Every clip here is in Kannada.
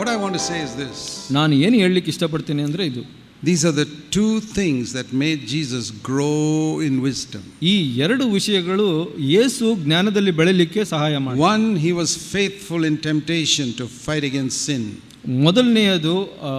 What I want to say is this ನಾನು ಏನು ಹೇಳಲಿಕ್ಕೆ ಇಷ್ಟಪಡ್ತೀನಿ ಅಂದರೆ ಇದು these are the two things that made Jesus grow in wisdom. ಈ ಎರಡು ವಿಷಯಗಳು ಯೇಸು ಜ್ಞಾನದಲ್ಲಿ ಬೆಳೆಯಲಿಕ್ಕೆ ಸಹಾಯ ಮಾಡಿ One, he was faithful in temptation to fight against sin. ಮೊದಲನೆಯದು ಆ,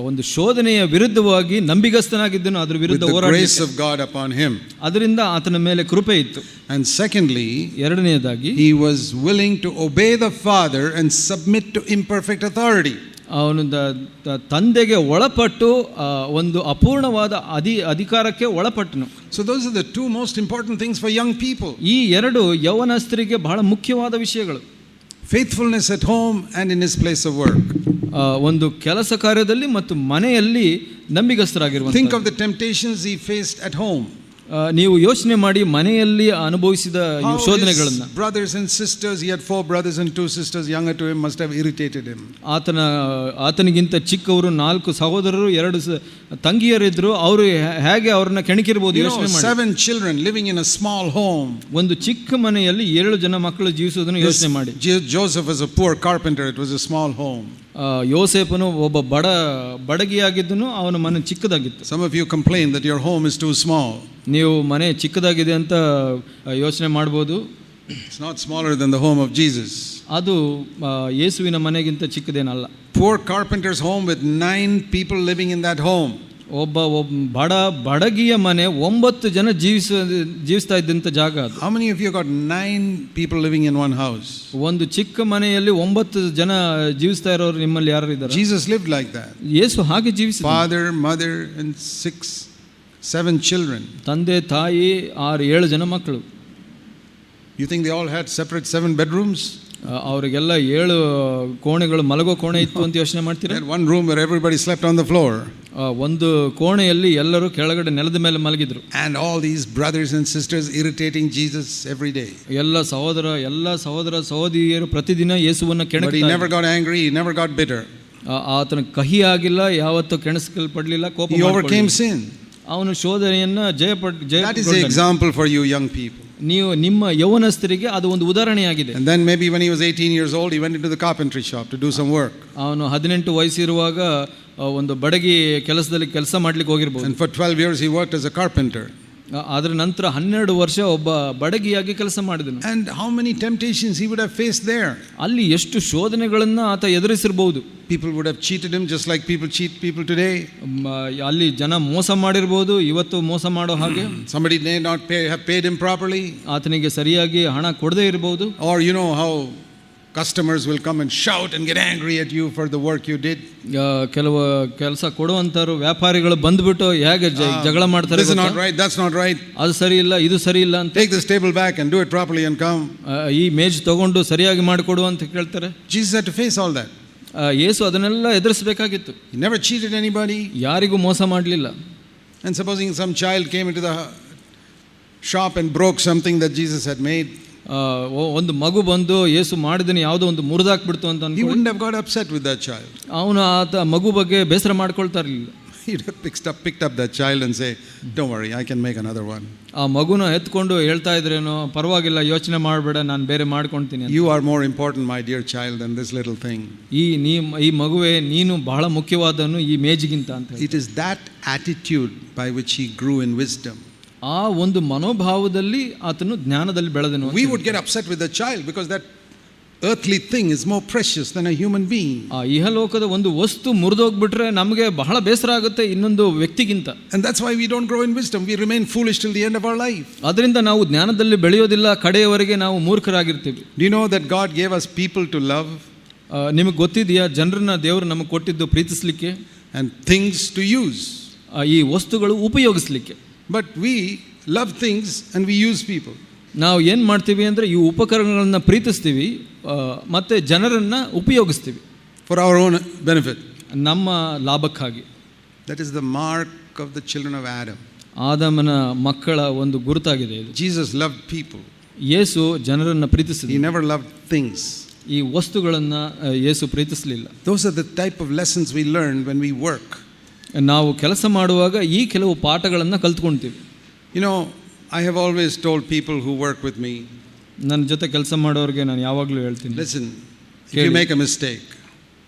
ಒಂದು ಶೋಧನೆಯ ವಿರುದ್ಧವಾಗಿ ನಂಬಿಗಸ್ತನಾಗಿದ್ದನು ಅದ್ರ With ವಿರುದ್ಧ the ಹೋರಾಟ grace of God upon him. ಅದರಿಂದ ಆತನ ಮೇಲೆ ಕೃಪೆ ಇತ್ತು And secondly, ಎರಡನೆಯದಾಗಿ he was willing to obey the Father and submit to imperfect authority. ಅವನು ದ- ತ- ತಂದೆಗೆ ಒಳಪಟ್ಟು ಆ, ಒಂದು ಅಪೂರ್ಣವಾದ ಅಧಿ ಅಧಿಕಾರಕ್ಕೆ ಒಳಪಟ್ಟನು So, those are the two most important things for young people ಈ ಎರಡು ಯೌವನಸ್ಥರಿಗೆ ಬಹಳ ಮುಖ್ಯವಾದ ವಿಷಯಗಳು faithfulness at home and in his place of work. ಆ, ಒಂದು ಕೆಲಸ ಕಾರ್ಯದಲ್ಲಿ ಮತ್ತು ಮನೆಯಲ್ಲಿ ನಂಬಿಗಸ್ತರಾಗಿರುವಂಥ Think of the temptations he faced at home. ನೀವು ಯೋಚನೆ ಮಾಡಿ ಮನೆಯಲ್ಲಿ ಅನುಭವಿಸಿದ ಶೋಧನೆಗಳನ್ನು. Brothers and sisters yet four brothers and two sisters young to him must have irritated him ಆತನ ಆತನಿಗಿಂತ ಚಿಕ್ಕವರು ನಾಲ್ಕು ಸಹೋದರರು ಎರಡು ತಂಗಿಯರಿದ್ದರು ಅವರು ಹೇಗೆ ಅವ್ರನ್ನ ಕೆಣಕಿರ್ಬೋದು ಯೋಚನೆ seven children living in a small home ಒಂದು ಚಿಕ್ಕ ಮನೆಯಲ್ಲಿ ಏಳು ಜನ ಮಕ್ಕಳು ಜೀವಿಸೋದನ್ನು ಯೋಚನೆ ಮಾಡಿ. Joseph is a poor carpenter it was a small home ಯೋಸೆಫನು ಒಬ್ಬ ಬಡ ಬಡಗಿಯಾಗಿದ್ದನು ಅವನ ಮನೆ ಚಿಕ್ಕದಾಗಿತ್ತು. Some of you complain that your home is too small ನೀವು ಮನೆ ಚಿಕ್ಕದಾಗಿದೆ ಅಂತ ಯೋಚನೆ ಮಾಡ್ಬೋದು It's not smaller than the home of Jesus. ಅದು ಯೇಸುವಿನ ಮನೆಗಿಂತ ಚಿಕ್ಕದೇನಲ್ಲ Poor carpenter's home with nine people living in that home. ಒಬ್ಬ ಒಬ್ಬ ಬಡ ಬಡಗಿಯ ಮನೆ ಒಂಬತ್ತು ಜನ ಜೀವಿಸ ಜೀವಿಸ್ತಾ ಇದ್ದಂಥ ಜಾಗ ಅದು How many of you got nine people living in one house? ಒಂದು ಚಿಕ್ಕ ಮನೆಯಲ್ಲಿ ಒಂಬತ್ತು ಜನ ಜೀವಿಸ್ತಾ ಇರೋರು ನಿಮ್ಮಲ್ಲಿ ಯಾರು ಇದ್ದಾರೆ Jesus lived like that. ಯೇಸು ಹಾಗೆ ಜೀವಿಸಿದ Father, mother, and six, seven children. ತಂದೆ ತಾಯಿ ಆರು ಏಳು ಜನ ಮಕ್ಕಳು You think they all had separate seven bedrooms? ಆ, ಅವರಿಗೆಲ್ಲ ಏಳು ಕೋಣೆಗಳು ಮಲಗೋ ಕೋಣೆ ಇತ್ತು ಅಂತ ಯೋಚನೆ They ಮಾಡ್ತೀರಾ had one room where everybody slept on the floor. ಆ, ಒಂದು ಕೋಣೆಯಲ್ಲಿ ಎಲ್ಲರೂ ಕೆಳಗಡೆ ನೆಲದ ಮೇಲೆ ಮಲಗಿದ್ರು And all these brothers and sisters irritating Jesus every day. ಎಲ್ಲ ಸಹೋದರ ಎಲ್ಲ ಸಹೋದರ ಸಹೋದರಿಯರು ಪ್ರತಿದಿನ ಯೇಸುವನ್ನ But he ಕೆಣಕ್ತಾ never got angry, he never got bitter. ಆ- ಆತನ ಕಹಿ ಆಗಿಲ್ಲ ಯಾವತ್ತೂ ಕೆಣಸ್ಕಲ್ಪಡ್ಲಿಲ್ಲ ಕೋಪ He overcame ಮಾಡ್ಕೊಳ್ಳಿಲ್ಲ. sin. ಅವನು ಶೋಧನೆಯನ್ನು ಜಯಪಡ ಜಯ example for you young people ನೀವು ನಿಮ್ಮ ಯೌವನಸ್ಥರಿಗೆ ಅದು ಒಂದು ಉದಾಹರಣೆಯಾಗಿದೆ. Then maybe when he was eighteen years old even it the carpentry shop to do some work ಅವನು ಹದಿನೆಂಟು ವಯಸ್ಸಿರುವಾಗ ಒಂದು ಬಡಗಿ ಕೆಲಸದಲ್ಲಿ ಕೆಲಸ ಮಾಡ್ಲಿಕ್ಕೆ ಹೋಗಿರ್ಬೋದು. For twelve years he work as a carpenter ಅದರ ನಂತರ ಹನ್ನೆರಡು ವರ್ಷ ಒಬ್ಬ ಬಡಗಿಯಾಗಿ ಕೆಲಸ ಮಾಡಿದನು. And how many temptations he would have face there ಅಲ್ಲಿ ಎಷ್ಟು ಶೋಧನೆಗಳನ್ನು ಆತ ಎದುರಿಸಿರ್ಬೋದು. People would have cheated him just like people cheat people today. alli ಅಲ್ಲಿ ಜನ ಮೋಸ ಮಾಡಿರ್ಬೋದು ಇವತ್ತು ಮೋಸ ಮಾಡೋ ಹಾಗೆ Somebody may not pay, have paid him properly. ಆತನಿಗೆ ಸರಿಯಾಗಿ ಹಣ ಕೊಡದೇ ಇರಬಹುದು Or you know how customers will come and shout and get angry at you for the work you did. ಕೆಲವು ಕೆಲಸ ಕೊಡುವಂತರು ವ್ಯಾಪಾರಿಗಳು ಬಂದ್ಬಿಟ್ಟು ಹೇಗೆ yage ಜಗಳ ಮಾಡ್ತಾರೆ This is not right, that's not right. ಅದು ಸರಿ ಇಲ್ಲ ಇದು ಸರಿ ಇಲ್ಲ ಅಂತ Take this table back and do it properly and come. ee ಈ ಮೇಜ್ ತಗೊಂಡು ಸರಿಯಾಗಿ ಮಾಡಿಕೊಡು ಅಂತ ಕೇಳ್ತಾರೆ Jesus had to face all that. ಯೇಸು ಅದನ್ನೆಲ್ಲ ಎದುರಿಸಬೇಕಾಗಿತ್ತು. ನೆವರ್ ಚೀಟೆಡ್ ಎನಿಬಡಿ ಯಾರಿಗೂ ಮೋಸ ಮಾಡಲಿಲ್ಲ. And supposing some child came at the shop and broke something that Jesus had made ಒಂದು ಮಗು ಬಂದು ಯೇಸು ಮಾಡಿದ್ದೀನಿ ಯಾವುದೋ ಒಂದು ಮುರಿದಾಕ್ಬಿಡ್ತು ಅಂತ ಅಪ್ಸೆಟ್ ವಿತ್ ದ ಚೈಲ್ಡ್ ಅವನು ಆತ ಮಗು ಬಗ್ಗೆ ಬೇಸರ ಮಾಡ್ಕೊಳ್ತಾ ಇರಲಿಲ್ಲ. He'd have picked up, picked up that child and say, Don't worry, I can make another one. ಆ ಮಗುನ ಎತ್ಕೊಂಡು ಹೇಳ್ತಾ ಇದ್ರೇನೋ ಪರವಾಗಿಲ್ಲ ಯೋಚನೆ ಮಾಡಬೇಡ ನಾನು ಬೇರೆ ಮಾಡ್ಕೊಳ್ತೀನಿ. You are more important, my dear child, than this little thing. ಈ ನೀ ಈ ಮಗುವೆ ನೀನು ಬಹಳ ಮುಖ್ಯವಾದನು ಈ ಮೇಜಿಗಿಂತ ಅಂತ ಹೇಳಿ. It is that attitude by which he grew in wisdom. ಆ ಒಂದು ಮನೋಭಾವದಲ್ಲಿ ಆತನು ಜ್ಞಾನದಲ್ಲಿ ಬೆಳೆದನು We would get upset with the child because that earthly thing is more precious than a human being. ಆ ಇಹಲೋಕದ ಒಂದು ವಸ್ತು ಮುರಿದೋಗ್ಬಿಟ್ರೆ ನಮಗೆ ಬಹಳ ಬೇಸರ ಆಗುತ್ತೆ ಇನ್ನೊಂದು ವ್ಯಕ್ತಿಗಿಂತ And that's why we don't grow in wisdom. We remain foolish till the end of our life. ಅದರಿಂದ ನಾವು ಜ್ಞಾನದಲ್ಲಿ ಬೆಳೆಯೋದಿಲ್ಲ ಕಡೆಯವರೆಗೆ ನಾವು ಮೂರ್ಖರಾಗಿರ್ತೀವಿ Do you know that God gave us people to love ನಿಮಗೆ ಗೊತ್ತಿದೆಯಾ ಜನರನ್ನ ದೇವರು ನಮಗೆ ಕೊಟ್ಟಿದ್ದು ಪ್ರೀತಿಸ್ಲಿಕ್ಕೆ and things to use? ಆ, ಈ ವಸ್ತುಗಳು ಉಪಯೋಗಿಸ್ಲಿಕ್ಕೆ But we love things and we use people. ನಾವು ಏನು ಮಾಡ್ತೀವಿ ಅಂದರೆ ಈ ಉಪಕರಣಗಳನ್ನು ಪ್ರೀತಿಸ್ತೀವಿ ಮತ್ತು ಜನರನ್ನು ಉಪಯೋಗಿಸ್ತೀವಿ. ಫಾರ್ ಅವರ್ ಓನ್ ಬೆನಿಫಿಟ್ ನಮ್ಮ ಲಾಭಕ್ಕಾಗಿ. That is the mark of the children of Adam ಆದಮನ ಮಕ್ಕಳ ಒಂದು ಗುರುತಾಗಿದೆ ಇದು. ಜೀಸಸ್ ಲವ್ ಪೀಪಲ್ ಯೇಸು ಜನರನ್ನು ಪ್ರೀತಿಸಿದ್ರು ನೆವರ್ ಲವ್ ಥಿಂಗ್ಸ್ ಈ ವಸ್ತುಗಳನ್ನು ಯೇಸು ಪ್ರೀತಿಸಲಿಲ್ಲ. Those are the type of lessons we learn when we work ನಾವು ಕೆಲಸ ಮಾಡುವಾಗ ಈ ಕೆಲವು ಪಾಠಗಳನ್ನು ಕಲ್ತ್ಕೊಳ್ತೀವಿ you know I have always told people who work with me ನನ್ನ ಜೊತೆ ಕೆಲಸ ಮಾಡೋರಿಗೆ ನಾನು ಯಾವಾಗಲೂ ಹೇಳ್ತೀನಿ listen, if you Clearly. make a mistake,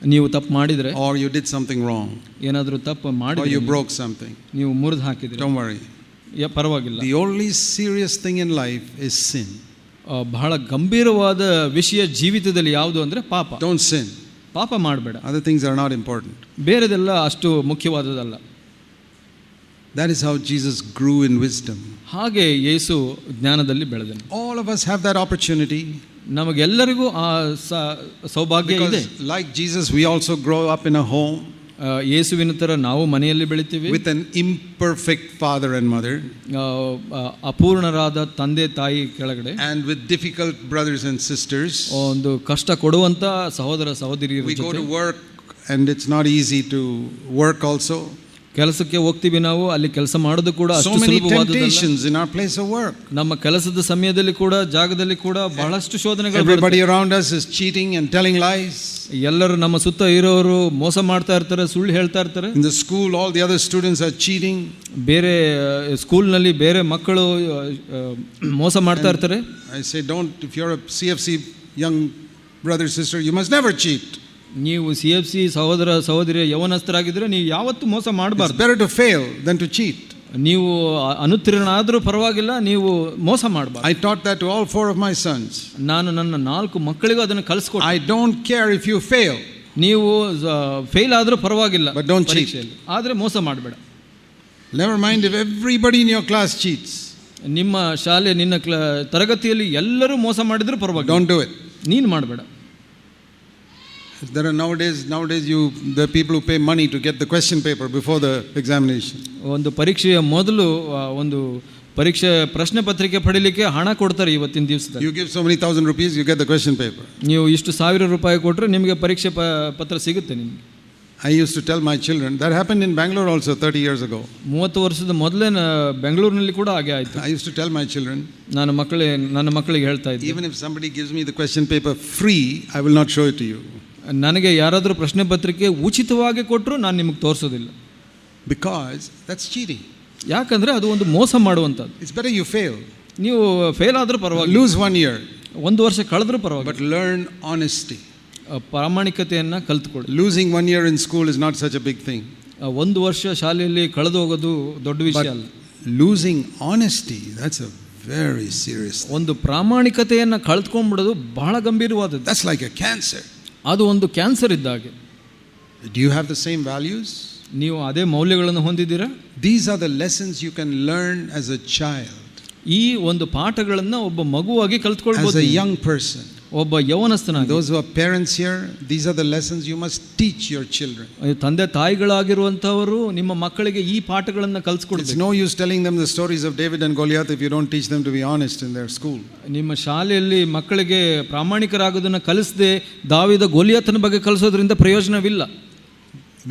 ನೀವು ತಪ್ಪು ಮಾಡಿದರೆ or you did something wrong, ಏನಾದರೂ ತಪ್ಪು or you ಮಾಡಿದ್ರೆ broke something. ನೀವು ಮುರಿದು ಹಾಕಿದ್ರೆ Don't worry. ಯ- ಪರವಾಗಿಲ್ಲ The only serious thing in life is sin. ಆ, ಬಹಳ ಗಂಭೀರವಾದ ವಿಷಯ ಜೀವಿತದಲ್ಲಿ ಯಾವುದು ಅಂದರೆ ಪಾಪ Don't sin. ಪಾಪ ಮಾಡಬೇಡ Other things are not important. ಬೇರೆದೆಲ್ಲ ಅಷ್ಟು ಮುಖ್ಯವಾದದಲ್ಲ That is how Jesus grew in wisdom. ಹಾಗೆ ಯೇಸು ಜ್ಞಾನದಲ್ಲಿ ಬೆಳೆದನು All of us have that opportunity ನಮಗೆಲ್ಲರಿಗೂ ಆ ಸ- ಸೌಭಾಗ್ಯ ಇದೆ because, like Jesus, we also grow up in a home ಆ, ಯೇಸುವಿನ ಥರ ನಾವು ಮನೆಯಲ್ಲಿ ಬೆಳಿತೀವಿ with an imperfect father and mother ಆ, ಆ, ಅಪೂರ್ಣರಾದ ತಂದೆ ತಾಯಿ ಕೆಳಗಡೆ and with difficult brothers and sisters. ಒಂದು ಕಷ್ಟ ಕೊಡುವಂತ ಸಹೋದರ ಸಹೋದರಿಯರ We go ಜೊತೆ to work and it's not ಕೆಲಸಕ್ಕೆ ಹೋಗ್ತೀವಿ ನಾವು ಅಲ್ಲಿ ಕೆಲಸ ಮಾಡೋದು ಕೂಡ ನಮ್ಮ ಕೆಲಸದ ಸಮಯದಲ್ಲಿ ಕೂಡ ಜಾಗದಲ್ಲಿ ಕೂಡ ಬಹಳಷ್ಟು ಶೋಧನೆಗಳು ಎಲ್ಲರೂ ನಮ್ಮ ಸುತ್ತ ಇರೋರು ಮೋಸ ಮಾಡ್ತಾ ಇರ್ತಾರೆ ಸುಳ್ಳು ಹೇಳ್ತಾ ಇರ್ತಾರೆ. In the school all the other students are cheating ಬೇರೆ ಸ್ಕೂಲ್ನಲ್ಲಿ ಬೇರೆ ಮಕ್ಕಳು ಮೋಸ ಮಾಡ್ತಾ ಇರ್ತಾರೆ. I say don't if you are C F C young brother sister you must never cheat ನೀವು ಸಿ ಎಫ್ ಸಿ ಸಹೋದರ ಸಹೋದರಿಯ ಯವನಸ್ಥರಾಗಿದ್ದರೆ ನೀವು ಯಾವತ್ತೂ ಮೋಸ ಮಾಡಬಾರ್ದು. To fail than to cheat. ನೀವು ಅ- ಅನುತ್ತೀರ್ಣ ಆದರೂ ಪರವಾಗಿಲ್ಲ ನೀವು ಮೋಸ ಮಾಡಬಾರ್ದು. I taught that all four of my sons. ನಾನು ನನ್ನ ನಾಲ್ಕು ಮಕ್ಕಳಿಗೂ ಅದನ್ನು ಕಲಿಸ್ಕೊಟ್ಟೆ. I don't care if you fail ನೀವು ಫೇಲ್ ಆದರೂ ಪರವಾಗಿಲ್ಲ ಬಟ್ ಡೋಂಟ್. ಪರೀಕ್ಷೆಯಲ್ಲಿ. ಆದರೆ ಮೋಸ ಮಾಡಬೇಡ. Never mind if everybody in your class cheats ನಿಮ್ಮ ಶಾಲೆ ನಿನ್ನ ಕ್ಲ ತರಗತಿಯಲ್ಲಿ ಎಲ್ಲರೂ ಮೋಸ ಮಾಡಿದರೂ ಪರವಾಗಿಲ್ಲ. ಡೋಂಟ್ ಡೂ ಇಟ್ ನೀನು ಮಾಡಬೇಡ. There are nowadays, nowadays you, there are people who pay money to get the question paper before the examination. ಒಂದು ಪರೀಕ್ಷೆಯ ಮೊದಲು ಆ, ಒಂದು ಪರೀಕ್ಷೆ ಪ್ರಶ್ನೆ ಪತ್ರಿಕೆ ಪಡಿಲಿಕ್ಕೆ ಹಣ ಕೊಡ್ತಾರೆ ಇವತ್ತಿನ ದಿವಸದಲ್ಲಿ You give so many thousand rupees, you get the question paper. ನೀವು ಇಷ್ಟು ಸಾವಿರ ರೂಪಾಯಿ ಕೊಟ್ಟರೆ ನಿಮಗೆ ಪರೀಕ್ಷೆ ಪ ಪತ್ರ ಸಿಗುತ್ತೆ ನಿಮಗೆ I used to tell my children, that happened in Bangalore also 30 years ago. ಮೂವತ್ತು ವರ್ಷದ ಮೊದಲೇ ನ- ಬೆಂಗಳೂರಿನಲ್ಲಿ ಕೂಡ ಹಾಗೆ ಆಯಿತು I used to tell my children, ನಾನು ಮಕ್ಕಳೇ ನನ್ನ ಮಕ್ಕಳಿಗೆ ಹೇಳ್ತಾ ಇದ್ದೆ even if somebody gives me the question paper free, I will not show it to you. ನನಗೆ ಯಾರಾದರೂ ಪ್ರಶ್ನೆ ಪತ್ರಿಕೆ ಉಚಿತವಾಗಿ ಕೊಟ್ಟರು ನಾನು ನಿಮಗೆ ತೋರಿಸೋದಿಲ್ಲ. ಬಿಕಾಸ್ ದಟ್ಸ್ ಚೀರಿ ಯಾಕಂದರೆ ಅದು ಒಂದು ಮೋಸ ಮಾಡುವಂಥದ್ದು. ಇಟ್ಸ್ ಬೆರ್ ಯು ಫೇಲ್ ನೀವು ಫೇಲ್ ಆದರೂ ಪರವಾಗಿಲ್ಲ. ಲೂಸ್ ಒನ್ ಇಯರ್ ಒಂದು ವರ್ಷ ಕಳೆದರೂ ಪರವಾಗಿಲ್ಲ. ಬಟ್ ಲರ್ನ್ ಆನೆಸ್ಟಿ ಪ್ರಾಮಾಣಿಕತೆಯನ್ನು ಕಲ್ತ್ಕೊಳ್ಳಿ. Losing one year in school is not such a big thing ಒಂದು ವರ್ಷ ಶಾಲೆಯಲ್ಲಿ ಕಳೆದು ಹೋಗೋದು ದೊಡ್ಡ ವಿಷಯ ಅಲ್ಲ. Losing honesty that's a very serious ಒಂದು ಪ್ರಾಮಾಣಿಕತೆಯನ್ನು ಕಳೆದುಕೊಂಡ್ಬಿಡೋದು ಬಹಳ ಗಂಭೀರವಾದದ್ದು. ದಟ್ಸ್ ಲೈಕ್ ಎ ಕ್ಯಾನ್ಸರ್ ಅದು ಒಂದು ಕ್ಯಾನ್ಸರ್ ಇದ್ದಾಗೆ. Do you have the same values ನೀವು ಅದೇ ಮೌಲ್ಯಗಳನ್ನು ಹೊಂದಿದ್ದೀರಾ? These are the lessons you can learn as a child ಈ ಒಂದು ಪಾಠಗಳನ್ನು ಒಬ್ಬ ಮಗುವಾಗಿ ಕಲಿತ್ಕೊಳ್ಬೋದು ಯಂಗ್ ಪರ್ಸನ್ ಒಬ್ಬ ಯೌವನಸ್ಥನ Those who are parents here, these are the lessons you must teach your children. ತಂದೆ ತಾಯಿಗಳಾಗಿರುವಂಥವರು ನಿಮ್ಮ ಮಕ್ಕಳಿಗೆ ಈ ಪಾಠಗಳನ್ನು It's ಕಲಿಸ್ಕೊಡ್ಬೇಕು no use telling them the stories of David and Goliath if you don't teach them to be honest in their school. ನಿಮ್ಮ ಶಾಲೆಯಲ್ಲಿ ಮಕ್ಕಳಿಗೆ ಪ್ರಾಮಾಣಿಕರಾಗೋದನ್ನು ಕಲಿಸದೆ ದಾವಿದ ಗೋಲಿಯಾತನ ಬಗ್ಗೆ ಕಲಿಸೋದ್ರಿಂದ ಪ್ರಯೋಜನವಿಲ್ಲ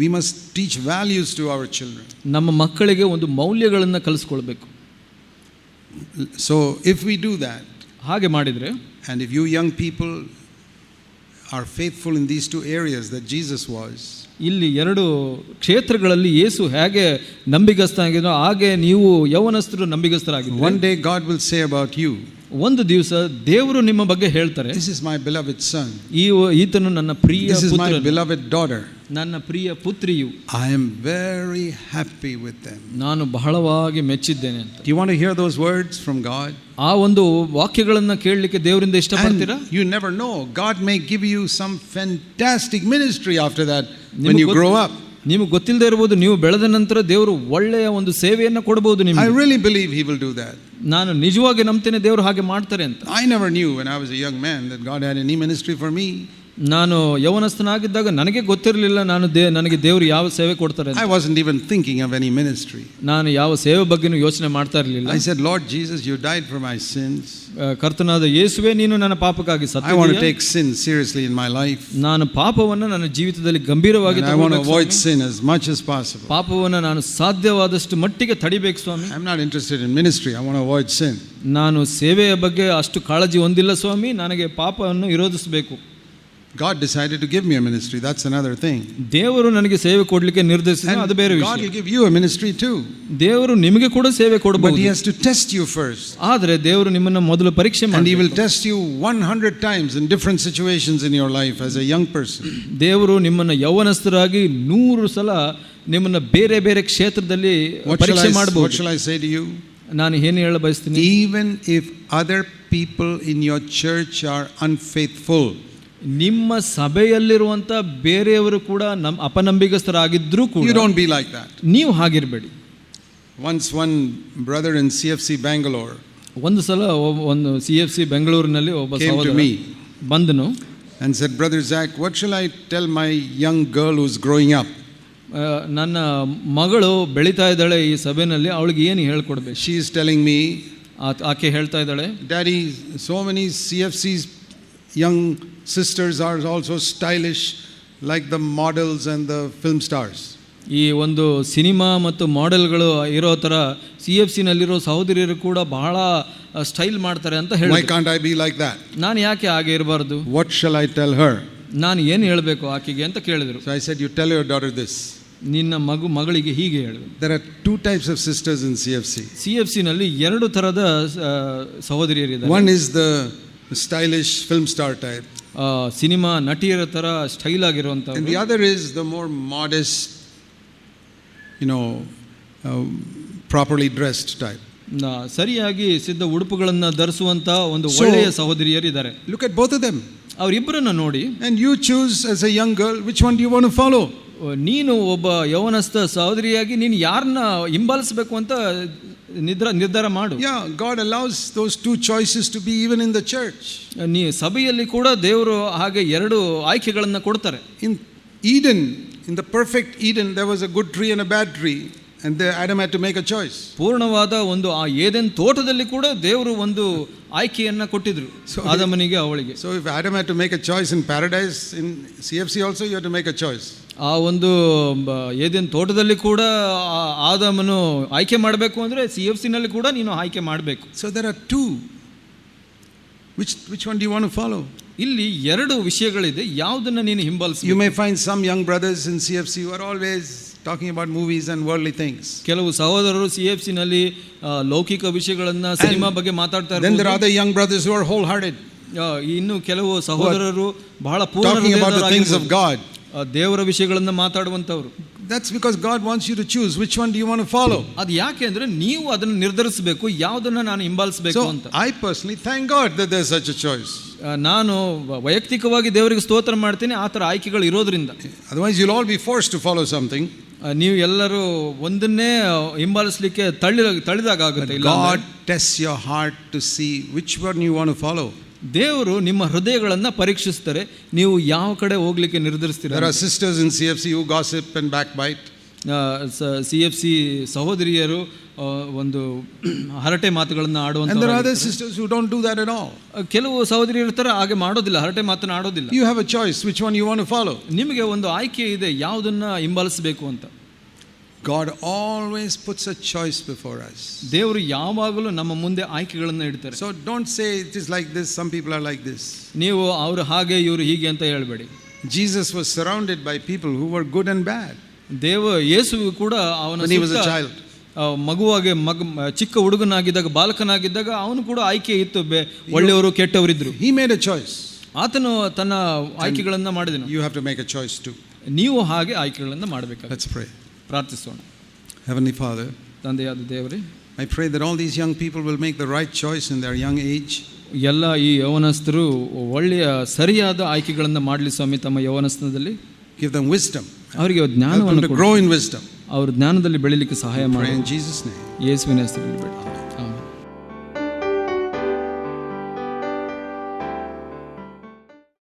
we must teach values to our children ನಮ್ಮ ಮಕ್ಕಳಿಗೆ ಒಂದು ಮೌಲ್ಯಗಳನ್ನು ಕಲಿಸ್ಕೊಳ್ಬೇಕು So, if we do that, ಹಾಗೆ ಮಾಡಿದರೆ and if you young people are faithful in these two areas that Jesus was, ಇಲ್ಲಿ ಎರಡು ಕ್ಷೇತ್ರಗಳಲ್ಲಿ ಯೇಸು ಹೇಗೆ ನಂಬಿಗಸ್ತನಾಗಿದ್ದೋ ಹಾಗೆ ನೀವು ಯೌವನಸ್ಥರು ನಂಬಿಗಸ್ತರಾಗಿದ್ದು one day God will say about you, ಒಂದು ದಿವಸ ದೇವರು ನಿಮ್ಮ ಬಗ್ಗೆ ಹೇಳ್ತಾರೆ This is my beloved son, ಈ ಈತನು ನನ್ನ ಪ್ರಿಯ this is my ಪುತ್ರನು, beloved daughter. ನನ್ನ ಪ್ರಿಯ ಪುತ್ರಿಯು I am very happy with them. ನಾನು ಬಹಳವಾಗಿ ಮೆಚ್ಚಿದ್ದೇನೆ ಅಂತ Do you want to hear those words from God? ಆ ಒಂದು ವಾಕ್ಯಗಳನ್ನು ಕೇಳಲಿಕ್ಕೆ ದೇವರಿಂದ ಇಷ್ಟಪಡ್ತೀರಾ And you never know. God may give you some fantastic ministry after that when ನಿಮಗೆ you ಗೊತ್ತು- grow up. ನಿಮಗೆ ಗೊತ್ತಿಲ್ಲದೆ ಇರಬಹುದು ನೀವು ಬೆಳೆದ ನಂತರ ದೇವರು ಒಳ್ಳೆಯ ಒಂದು ಸೇವೆಯನ್ನು ಕೊಡಬಹುದು I ನಿಮಗೆ really believe He will do that. ನಾನು ನಿಜವಾಗಿ ನಂಬ್ತೇನೆ ದೇವರು ಹಾಗೆ ಮಾಡ್ತಾರೆ ಅಂತ I never knew when I was a young man that God had any ministry for me. ನಾನು ಯೌವನಸ್ಥನಾಗಿದ್ದಾಗ ನನಗೆ ಗೊತ್ತಿರಲಿಲ್ಲ ನಾನು ದೇ ನನಗೆ ದೇವರು ಯಾವ ಸೇವೆ ಕೊಡ್ತಾರೆ ಅಂತ I wasn't even thinking of any ministry. ನಾನು ಯಾವ ಸೇವೆ ಬಗ್ಗೆನೂ ಯೋಚನೆ ಮಾಡ್ತಾ ಇರಲಿಲ್ಲ I said, Lord Jesus, you died for my sins. ಕರ್ತನಾದ ಯೇಸುವೆ ನೀನು ನನ್ನ ಪಾಪಕ್ಕಾಗಿ I want to ಸತ್ತ take sin seriously in my life. ನಾನು ಪಾಪವನ್ನು ನನ್ನ ಜೀವಿತದಲ್ಲಿ ಗಂಭೀರವಾಗಿ And I want to ತಗೊಳ್ಬೇಕು avoid ಸ್ವಾಮಿ. sin as much as possible. ಪಾಪವನ್ನು ನಾನು ಸಾಧ್ಯವಾದಷ್ಟು ಮಟ್ಟಿಗೆ ತಡಿಬೇಕು ಸ್ವಾಮಿ I'm not interested in ministry. I want to avoid sin. ನಾನು ಸೇವೆಯ ಬಗ್ಗೆ ಅಷ್ಟು ಕಾಳಜಿ ಹೊಂದಿಲ್ಲ ಸ್ವಾಮಿ ನನಗೆ ಪಾಪವನ್ನು ವಿರೋಧಿಸಬೇಕು God decided to give me a ministry. That's another thing. ದೇವರು ನನಗೆ ಸೇವೆ ಕೊಡ್ಲಿಕ್ಕೆ ನಿರ್ಧರಿಸಿದ And ಅದು ಬೇರೆ God ವಿಷಯ will give you a ministry too. ದೇವರು ನಿಮಗೆ ಕೂಡ ಸೇವೆ But He ಕೊಡಬಹುದು has to test you first. ಆದರೆ ದೇವರು ನಿಮ್ಮನ್ನ ಮೊದಲು ಪರೀಕ್ಷೆ And He ಮಾಡಿ will test you 100 times in different situations in your life as a young person. ದೇವರು ನಿಮ್ಮನ್ನ ಯೌವನಸ್ಥರಾಗಿ ನೂರು ಸಲ ನಿಮ್ಮನ್ನ ಬೇರೆ ಬೇರೆ ಕ್ಷೇತ್ರದಲ್ಲಿ What shall, ಪರೀಕ್ಷೆ I, what ಮಾಡಬಹುದು shall I say to you? ನಾನು ಏನು ಹೇಳ ಬಯಸ್ತೀನಿ Even if other people in your church are unfaithful, ನಿಮ್ಮ ಸಭೆಯಲ್ಲಿರುವಂತ ಬೇರೆಯವರು ಕೂಡ ನಮ್ಮ ಅಪನಂಬಿಗಸ್ಥರಾಗಿದ್ರೂ ಕೂಡ you don't be like that ನೀವು one brother in C F C Bangalore ಒಂದು ಸಲ ಒಂದು ಸಿ ಎಫ್ ಸಿ ಬೆಂಗಳೂರಿನಲ್ಲಿ ಒಬ್ಬ me. ಬಂದನು. And said, brother Jack what shall I tell my young girl who's growing up ನನ್ನ ಮಗಳು ಬೆಳೀತಾ ಇದ್ದಾಳೆ ಈ ಸಭೆಯಲ್ಲಿ ಅವಳಿಗೆ ಏನು ಹೇಳ್ಕೊಡ್ಬೇಕು? ಶಿ ಈಸ್ ಟೆಲಿಂಗ್ ಮೀ ಆಕೆ ಹೇಳ್ತಾ ಇದ್ದಾಳೆ daddy so many C F CFC's young sisters are also stylish like the models and the film stars. ಈ ಒಂದು ಸಿನಿಮಾ ಮತ್ತು ಮಾಡೆಲ್ಗಳು ಇರೋ ಥರ ಸಿ ಎಫ್ ಸಿನಲ್ಲಿರೋ ಸಹೋದರಿಯರು ಕೂಡ ಬಹಳ ಸ್ಟೈಲ್ ಮಾಡ್ತಾರೆ ಅಂತ ಲೈಕ್ ದಟ್ ನಾನು ಯಾಕೆ ಹಾಗೆ ಇರಬಾರ್ದು? What shall I tell her ನಾನು ಏನು ಹೇಳಬೇಕು ಆಕೆಗೆ ಅಂತ ಕೇಳಿದರು. I said you tell your daughter this ನಿನ್ನ ಮಗು ಮಗಳಿಗೆ ಹೀಗೆ ಹೇಳಿದ್ರು. There are two types of sisters in C F C C F ಸಿನಲ್ಲಿ ಎರಡು ಥರದ ಸಹೋದರಿಯರಿದೆ one is the stylish film star type, ಆ, ಸಿನಿಮಾ ನಟಿಯರ ಥರ style and ಆಗಿರುವಂಥವ್ರು the other is the more modest, you know, uh, properly dressed type. ನ- ಸರಿಯಾಗಿ ಸಿದ್ಧ ಉಡುಪುಗಳನ್ನು ಧರಿಸುವಂತ ಒಂದು So- ಒಳ್ಳೆಯ ಸಹೋದರಿಯರಿದ್ದಾರೆ Look at both of them. ಅವರಿಬ್ಬರನ್ನ ನೋಡಿ And you choose as a young girl which one do you want to follow. ನೀನು ಒಬ್ಬ ಯೌವನಸ್ಥ ಸಹೋದರಿಯಾಗಿ ನೀನು ಯಾರನ್ನ ಹಿಂಬಾಲಿಸಬೇಕು ಅಂತ ನಿದ್ರ ನಿರ್ಧಾರ ಮಾಡು. Yeah God allows those two choices to be even in the church ನೀ ಸಭೆಯಲ್ಲಿ ಕೂಡ ದೇವರು ಹಾಗೆ ಎರಡು ಆಯ್ಕೆಗಳನ್ನು ಕೊಡ್ತಾರೆ. In Eden in the perfect Eden there was a good tree and a bad tree, and the, Adam had to make a choice. ಪೂರ್ಣವಾದ ಒಂದು ಆ ಏದೆನ್ ತೋಟದಲ್ಲಿ ಕೂಡ ದೇವರು ಒಂದು ಆಯ್ಕೆಯನ್ನ ಕೊಟ್ಟಿದ್ರು ಆದಮನಿಗೆ ಅವಳಿಗೆ So if Adam had to make a choice in paradise, in CFC also you have to make a choice. ಆ ಒಂದು eden ಏದೆನ್ ತೋಟದಲ್ಲಿ ಕೂಡ aike ಆದಮನು ಆಯ್ಕೆ ಮಾಡಬೇಕು ಅಂದರೆ ಸಿ ಎಫ್ ಸಿನಲ್ಲಿ ಕೂಡ ನೀನು ಆಯ್ಕೆ ಮಾಡಬೇಕು So there are two. Which, which one do you want to follow? ಇಲ್ಲಿ ಎರಡು ವಿಷಯಗಳಿದೆ ಯಾವುದನ್ನು ನೀನು You find may find some young brothers in CFC who are always talking about movies and worldly things. ಕೆಲವು ಸಹೋದರರು ಸಿ ಎಫ್ ಸಿನಲ್ಲಿ ಲೌಕಿಕ ವಿಷಯಗಳನ್ನ ಸಿನಿಮಾ ಬಗ್ಗೆ ಮಾತಾಡ್ತಾ Then there are ಇರ್ಬೋದು. other young brothers who are wholehearted, ಆ, ಇನ್ನು ಕೆಲವು ಸಹೋದರರು ಬಹಳ ಪೂರ್ಣ talking about the things of ಹೃದಯದವರಾಗಿರ್ಬೋದು. God. ಆ, ದೇವರ ವಿಷಯಗಳನ್ನ ಮಾತಾಡುವಂಥವ್ರು That's because God wants you to choose which one do you want to follow. ಅದು ಯಾಕೆ ಅಂದ್ರೆ ನೀವು ಅದನ್ನು ನಿರ್ಧರಿಸಬೇಕು ಯಾವುದನ್ನ ನಾನು ಹಿಂಬಾಲಿಸಬೇಕು So ಅಂತ I personally thank God that there's such a choice. ಆ, ನಾನು ವೈಯಕ್ತಿಕವಾಗಿ ದೇವರಿಗೆ ಸ್ತೋತ್ರ ಮಾಡ್ತೀನಿ ಆ ಥರ ಆಯ್ಕೆಗಳು ಇರೋದ್ರಿಂದ Otherwise, you'll all be forced to follow something. ನೀವು ಎಲ್ಲರೂ ಒಂದನ್ನೇ ಹಿಂಬಾಲಿಸ್ಲಿಕ್ಕೆ ತಳ್ಳಿದ ತಳ್ಳಿದಾಗ test your heart to see which where ನೀವು ವಾಂಟ್ ಫಾಲೋ ದೇವರು ನಿಮ್ಮ ಹೃದಯಗಳನ್ನು ಪರೀಕ್ಷಿಸ್ತಾರೆ. ನೀವು ಯಾವ ಕಡೆ ಹೋಗ್ಲಿಕ್ಕೆ ನಿರ್ಧರಿಸ್ತೀರ sisters in C F C you gossip and backbite C F C ಸಹೋದರಿಯರು ಒಂದು ಹರಟೆ ಮಾತುಗಳನ್ನು And there are other ಆಡುವಂತ sisters who don't do that at all. ಕೆಲವು ಸಹೋದರಿಯರು ಇರ್ತಾರೆ ಹಾಗೆ ಮಾಡೋದಿಲ್ಲ ಹರಟೆ ಮಾತನ್ನ ಆಡೋದಿಲ್ಲ You have a choice which one you want to follow. ನಿಮಗೆ ಒಂದು ಆಯ್ಕೆ ಇದೆ ಯಾವುದನ್ನ ಹಿಂಬಾಲಿಸಬೇಕು ಅಂತ God always puts a choice before us. ದೇವರು ಯಾವಾಗಲೂ ನಮ್ಮ ಮುಂದೆ ಆಯ್ಕೆಗಳನ್ನು ಇಡ್ತಾರೆ So don't say it is like this, some people are like this. ನೀವು ಅವರು ಹಾಗೆ ಇವರು ಹೀಗೆ ಅಂತ ಹೇಳಬೇಡಿ Jesus was surrounded by people who were good and bad ದೇವ ಯೇಸು ಕೂಡ ಅವನ when ಮಗುವಾಗಿ ಮಗ ಚಿಕ್ಕ ಹುಡುಗನಾಗಿದ್ದಾಗ ಬಾಲಕನಾಗಿದ್ದಾಗ ಅವನು ಕೂಡ ಆಯ್ಕೆ ಇತ್ತು ಒಳ್ಳೆಯವರು ಕೆಟ್ಟವರಿದ್ದರು ಹಿ ಮೇಡ್ ಎ ಚಾಯ್ಸ್ ಆತನು ತನ್ನ ಆಯ್ಕೆಗಳನ್ನು ಮಾಡಿದನು. You have to make a choice to ನೀವು ಹಾಗೆ ಆಯ್ಕೆಗಳನ್ನು ಮಾಡಬೇಕು ಪ್ರಾರ್ಥಿಸೋಣ. ಹೆವನ್ ಇ ಫಾದರ್ ತಂದೆಯಾದ ದೇವರೇ I pray that all these young people will make the right choice in their young age ಎಲ್ಲ ಈ ಯೌವನಸ್ಥರು ಒಳ್ಳೆಯ ಸರಿಯಾದ ಆಯ್ಕೆಗಳನ್ನು ಮಾಡಲಿ ಸ್ವಾಮಿ ತಮ್ಮ ಯೌವನಸ್ಥದಲ್ಲಿ ಗಿವ್ ದಮ್ ವಿಸ್ಟಮ್ ಅವರಿಗೆ ಜ್ಞಾನವನ್ನು ಗ್ರೋ ಇನ್ ವಿಸ್ಟಮ್ ಅವ್ರ ಜ್ಞಾನದಲ್ಲಿ ಬೆಳಿಲಿಕ್ಕೆ ಸಹಾಯ ಮಾಡಿ. ಯೇಸುವಿನ ಹೆಸರಲ್ಲಿ